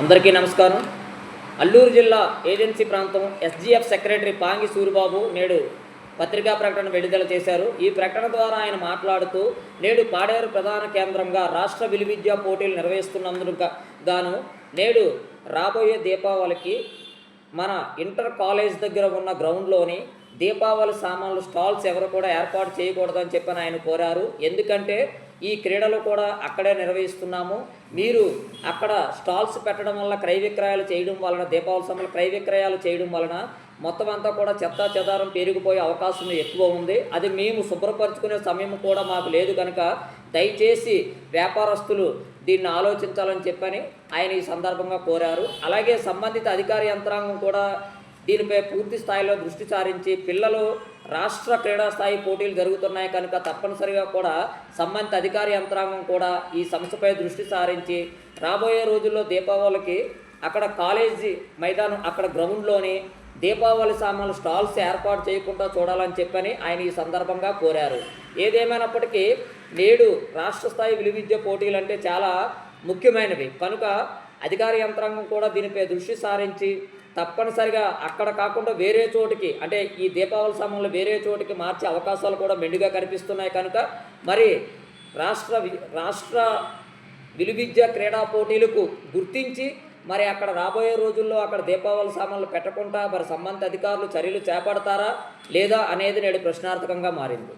అందరికీ నమస్కారం. అల్లూరు జిల్లా ఏజెన్సీ ప్రాంతం ఎస్జీఎఫ్ సెక్రటరీ పాంగి సూరిబాబు నేడు పత్రికా ప్రకటన విడుదల చేశారు. ఈ ప్రకటన ద్వారా ఆయన మాట్లాడుతూ నేడు పాడేరు ప్రధాన కేంద్రంగా రాష్ట్ర విలువిద్యా పోటీలు నిర్వహిస్తున్నందుకు గాను నేడు రాబోయే దీపావళికి మన ఇంటర్ కాలేజ్ దగ్గర ఉన్న గ్రౌండ్లోని దీపావళి సామాన్లు స్టాల్స్ ఎవరు కూడా ఏర్పాటు చేయకూడదని చెప్పని ఆయన కోరారు. ఎందుకంటే ఈ క్రీడలు కూడా అక్కడే నిర్వహిస్తున్నాము. మీరు అక్కడ స్టాల్స్ పెట్టడం వల్ల క్రయ విక్రయాలు చేయడం వలన దీపావళి సమయంలో క్రయ విక్రయాలు చేయడం వలన మొత్తం అంతా కూడా చెత్తా చెదారం పెరిగిపోయే అవకాశం ఎక్కువ ఉంది. అది మేము శుభ్రపరచుకునే సమయం కూడా మాకు లేదు కనుక దయచేసి వ్యాపారస్తులు దీన్ని ఆలోచించాలని చెప్పని ఆయన ఈ సందర్భంగా కోరారు. అలాగే సంబంధిత అధికార యంత్రాంగం కూడా దీనిపై పూర్తి స్థాయిలో దృష్టి సారించి పిల్లలు రాష్ట్ర క్రీడా స్థాయి పోటీలు జరుగుతున్నాయి కనుక తప్పనిసరిగా కూడా సంబంధిత అధికార యంత్రాంగం కూడా ఈ సంస్థపై దృష్టి సారించి రాబోయే రోజుల్లో దీపావళికి అక్కడ కాలేజీ మైదానం అక్కడ గ్రౌండ్లోని దీపావళి సామాన్లు స్టాల్స్ ఏర్పాటు చేయకుండా చూడాలని చెప్పని ఆయన ఈ సందర్భంగా కోరారు. ఏదేమైనప్పటికీ నేడు రాష్ట్ర స్థాయి విలువిద్య పోటీలు అంటే చాలా ముఖ్యమైనవి. కనుక అధికార యంత్రాంగం కూడా దీనిపై దృష్టి సారించి తప్పనిసరిగా అక్కడ కాకుండా వేరే చోటికి అంటే ఈ దీపావళి సమయంలో వేరే చోటికి మార్చే అవకాశాలు కూడా మెండుగా కనిపిస్తున్నాయి కనుక మరి రాష్ట్ర వి- రాష్ట్ర విలువిద్య క్రీడా పోటీలకు గుర్తించి మరి అక్కడ రాబోయే రోజుల్లో అక్కడ దీపావళి సామాన్లు పెట్టకుండా మరి సంబంధిత అధికారులు చర్యలు చేపడతారా లేదా అనేది నేడు ప్రశ్నార్థకంగా మారింది.